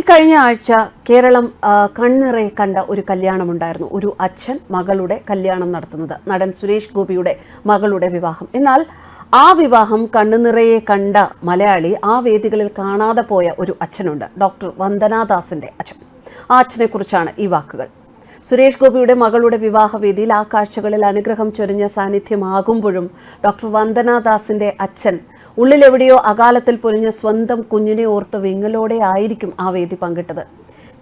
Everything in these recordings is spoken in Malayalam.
ഇക്കഴിഞ്ഞ ആഴ്ച കേരളം കണ്ണിറയെ കണ്ട ഒരു കല്യാണമുണ്ടായിരുന്നു. ഒരു അച്ഛൻ മകളുടെ കല്യാണം നടത്തുന്നത്. നടൻ സുരേഷ് ഗോപിയുടെ മകളുടെ വിവാഹം. എന്നാൽ ആ വിവാഹം കണ്ണുനിറയെ കണ്ട മലയാളി ആ വേദികളിൽ കാണാതെ പോയ ഒരു അച്ഛനുണ്ട്. ഡോക്ടർ വന്ദനാദാസിന്റെ അച്ഛൻ. ആ അച്ഛനെ കുറിച്ചാണ് ഈ വാക്കുകൾ. സുരേഷ് ഗോപിയുടെ മകളുടെ വിവാഹവേദിയിൽ ആ കാഴ്ചകളിൽ അനുഗ്രഹം ചൊരിഞ്ഞ സാന്നിധ്യമാകുമ്പോഴും ഡോക്ടർ വന്ദനാദാസിന്റെ അച്ഛൻ ഉള്ളിലെവിടെയോ അകാലത്തിൽ പൊലിഞ്ഞ സ്വന്തം കുഞ്ഞിനെ ഓർത്ത് വിങ്ങലോടെ ആയിരിക്കും ആ വേദി പങ്കിട്ടത്.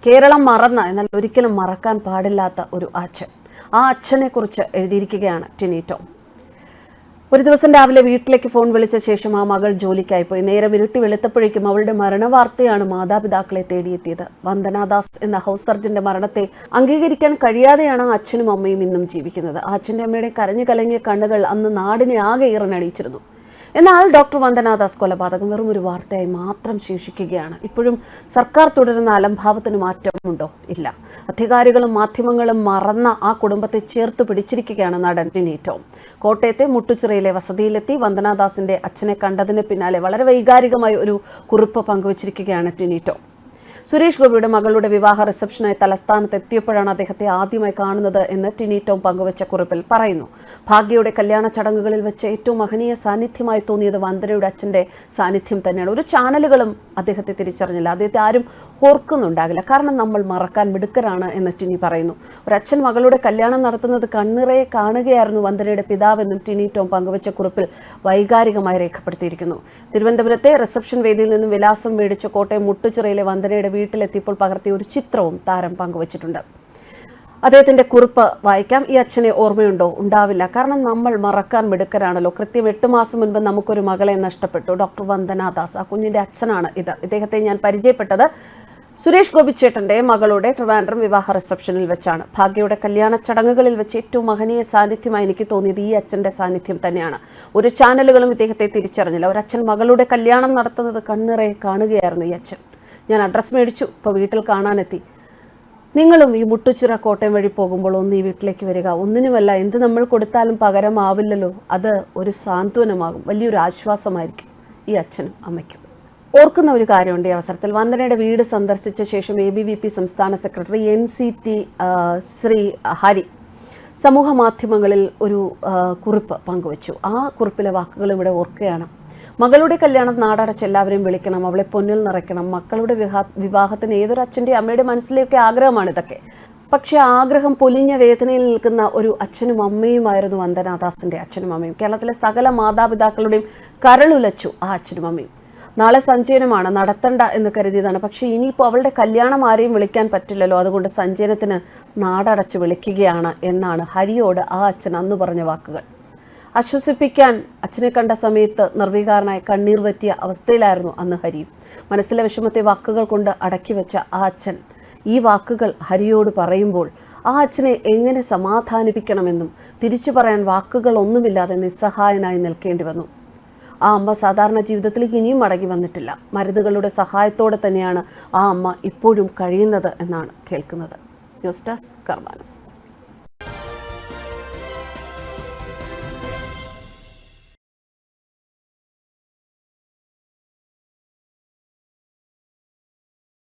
കേരളം മറന്ന എന്നാൽ ഒരിക്കലും മറക്കാൻ പാടില്ലാത്ത ഒരു അച്ഛൻ. ആ അച്ഛനെ കുറിച്ച് എഴുതിയിരിക്കുകയാണ് ടിനി ഒരു ദിവസം രാവിലെ വീട്ടിലേക്ക് ഫോൺ വിളിച്ച ശേഷം ആ മകൾ ജോലിക്കായി പോയി നേരെ ഇരുട്ടി വെളുത്തപ്പോഴേക്കും അവളുടെ മരണവാർത്തയാണ് മാതാപിതാക്കളെ തേടിയെത്തിയത്. വന്ദനാദാസ് എന്ന ഹൗസ് സർജന്റെ മരണത്തെ അംഗീകരിക്കാൻ കഴിയാതെയാണ് അച്ഛനും അമ്മയും ഇന്നും ജീവിക്കുന്നത്. ആ അച്ഛന്റെ അമ്മയുടെ കരഞ്ഞു കലങ്ങിയ കണ്ണുകൾ അന്ന് നാടിനെ ആകെ ഇറനടിച്ചിരുന്നു എന്നാൽ ഡോക്ടർ വന്ദനാദാസ് കൊലപാതകം വെറും ഒരു വാർത്തയായി മാത്രം ശേഷിക്കുകയാണ്. ഇപ്പോഴും സർക്കാർ തുടരുന്ന അലംഭാവത്തിന് മാറ്റമുണ്ടോ? ഇല്ല. അധികാരികളും മാധ്യമങ്ങളും മറന്ന ആ കുടുംബത്തെ ചേർത്ത് പിടിച്ചിരിക്കുകയാണ് നടൻ ടിനീറ്റോ. കോട്ടയത്തെ മുട്ടുച്ചിറയിലെ വസതിയിലെത്തി വന്ദനാദാസിന്റെ അച്ഛനെ കണ്ടതിന് പിന്നാലെ വളരെ വൈകാരികമായ ഒരു കുറിപ്പ് പങ്കുവച്ചിരിക്കുകയാണ് ടിനീറ്റോ. സുരേഷ് ഗോപിയുടെ മകളുടെ വിവാഹ റിസപ്ഷനായി തലസ്ഥാനത്ത് എത്തിയപ്പോഴാണ് അദ്ദേഹത്തെ ആദ്യമായി കാണുന്നത് എന്ന് ടിനി ടോം പങ്കുവച്ച കുറിപ്പിൽ പറയുന്നു. ഭാഗ്യയുടെ കല്യാണ ചടങ്ങുകളിൽ വെച്ച് ഏറ്റവും മഹനീയ സാന്നിധ്യമായി തോന്നിയത് വന്ദനയുടെ അച്ഛന്റെ സാന്നിധ്യം തന്നെയാണ്. ഒരു ചാനലുകളും അദ്ദേഹത്തെ തിരിച്ചറിഞ്ഞില്ല. അദ്ദേഹത്തെ ആരും ഓർക്കുന്നുണ്ടാകില്ല. കാരണം നമ്മൾ മറക്കാൻ മിടുക്കരാണ് എന്ന് ടിനി പറയുന്നു. ഒരു അച്ഛൻ മകളുടെ കല്യാണം നടത്തുന്നത് കണ്ണിറയെ കാണുകയായിരുന്നു വന്ദനയുടെ പിതാവെന്നും ടിനി ടോം പങ്കുവച്ച കുറിപ്പിൽ വൈകാരികമായി രേഖപ്പെടുത്തിയിരിക്കുന്നു. തിരുവനന്തപുരത്തെ റിസപ്ഷൻ വേദിയിൽ നിന്നും വിലാസം മേടിച്ച കോട്ടയം മുട്ടുചിറയിലെ വന്ദനയുടെ വീട്ടിലെത്തിയപ്പോൾ പകർത്തിയ ഒരു ചിത്രവും താരം പങ്കുവച്ചിട്ടുണ്ട്. അദ്ദേഹത്തിന്റെ കുറിപ്പ് വായിക്കാം. ഈ അച്ഛനെ ഓർമ്മയുണ്ടോ? ഉണ്ടാവില്ല. കാരണം നമ്മൾ മറക്കാൻ മിടുക്കരാണല്ലോ. കൃത്യം എട്ട് മാസം മുൻപ് നമുക്കൊരു മകളെ നഷ്ടപ്പെട്ടു. ഡോക്ടർ വന്ദനാദാസ്. ആ കുഞ്ഞിന്റെ അച്ഛനാണ് ഇത്. ഇദ്ദേഹത്തെ ഞാൻ പരിചയപ്പെട്ടത് സുരേഷ് ഗോപിച്ചേട്ടന്റെ മകളുടെ ട്രിവാൻഡ്രം വിവാഹ റിസപ്ഷനിൽ വെച്ചാണ്. ഭാഗ്യയുടെ കല്യാണ ചടങ്ങുകളിൽ വെച്ച് ഏറ്റവും മഹനീയ സാന്നിധ്യമായി എനിക്ക് തോന്നിയത് ഈ അച്ഛന്റെ സാന്നിധ്യം തന്നെയാണ്. ഒരു ചാനലുകളും ഇദ്ദേഹത്തെ തിരിച്ചറിഞ്ഞില്ല. ഒരു അച്ഛൻ മകളുടെ കല്യാണം നടത്തുന്നത് കണ്ണിറയെ കാണുകയായിരുന്നു ഈ അച്ഛൻ. ഞാൻ അഡ്രസ്സ് മേടിച്ചു. ഇപ്പോൾ വീട്ടിൽ കാണാനെത്തി. നിങ്ങളും ഈ മുട്ടുച്ചിറ കോട്ടയം വഴി പോകുമ്പോൾ ഒന്ന് ഈ വീട്ടിലേക്ക് വരിക. ഒന്നിനുമല്ല എന്ത് നമ്മൾ കൊടുത്താലും പകരമാവില്ലല്ലോ അത് ഒരു സാന്ത്വനമാകും. വലിയൊരു ആശ്വാസമായിരിക്കും ഈ അച്ഛനും അമ്മയ്ക്കും. ഓർക്കുന്ന ഒരു കാര്യമുണ്ട് ഈ അവസരത്തിൽ. വന്ദനയുടെ വീട് സന്ദർശിച്ച ശേഷം എ ബി വി പി സംസ്ഥാന secretary N C T Sree Hari സമൂഹ മാധ്യമങ്ങളിൽ ഒരു കുറിപ്പ് പങ്കുവച്ചു. ആ കുറിപ്പിലെ വാക്കുകൾ ഇവിടെ ഓർക്കുകയാണ്. മകളുടെ കല്യാണം നാടടച്ച് എല്ലാവരെയും വിളിക്കണം അവളെ പൊന്നിൽ നിറയ്ക്കണം മക്കളുടെ വിവാഹ വിവാഹത്തിന് ഏതൊരു അച്ഛന്റെ അമ്മയുടെ മനസ്സിലേക്ക് ആഗ്രഹമാണ് ഇതൊക്കെ. പക്ഷേ ആഗ്രഹം പൊലിഞ്ഞ വേദനയിൽ നിൽക്കുന്ന ഒരു അച്ഛനും അമ്മയുമായിരുന്നു വന്ദനാദാസിന്റെ അച്ഛനും അമ്മയും. കേരളത്തിലെ സകല മാതാപിതാക്കളുടെയും കരളുലച്ചു ആ അച്ഛനും അമ്മയും. നാളെ സഞ്ചയനമാണ് നടത്തണ്ട എന്ന് കരുതിയതാണ്. പക്ഷേ ഇനിയിപ്പോൾ അവളുടെ കല്യാണം ആരെയും വിളിക്കാൻ പറ്റില്ലല്ലോ. അതുകൊണ്ട് സഞ്ചയനത്തിന് നാടടച്ച് വിളിക്കുകയാണ് എന്നാണ് ഹരിയോട് ആ അച്ഛൻ അന്ന് പറഞ്ഞ വാക്കുകൾ. അശ്വസിപ്പിക്കാൻ അച്ഛനെ കണ്ട സമയത്ത് നിർവികാരനായി കണ്ണീർ പറ്റിയ അവസ്ഥയിലായിരുന്നു അന്ന് ഹരി. മനസ്സിലെ വിഷമത്തെ വാക്കുകൾ കൊണ്ട് അടക്കി വെച്ച ആ അച്ഛൻ ഈ വാക്കുകൾ ഹരിയോട് പറയുമ്പോൾ ആ അച്ഛനെ എങ്ങനെ സമാധാനിപ്പിക്കണമെന്നും തിരിച്ചു പറയാൻ വാക്കുകളൊന്നുമില്ലാതെ നിസ്സഹായനായി നിൽക്കേണ്ടി വന്നു. ആ അമ്മ സാധാരണ ജീവിതത്തിലേക്ക് ഇനിയും മടങ്ങി വന്നിട്ടില്ല. മരുന്നുകളുടെ സഹായത്തോടെ തന്നെയാണ് ആ അമ്മ ഇപ്പോഴും കഴിയുന്നത് എന്നാണ് കേൾക്കുന്നത്. News desk കർമാനസ്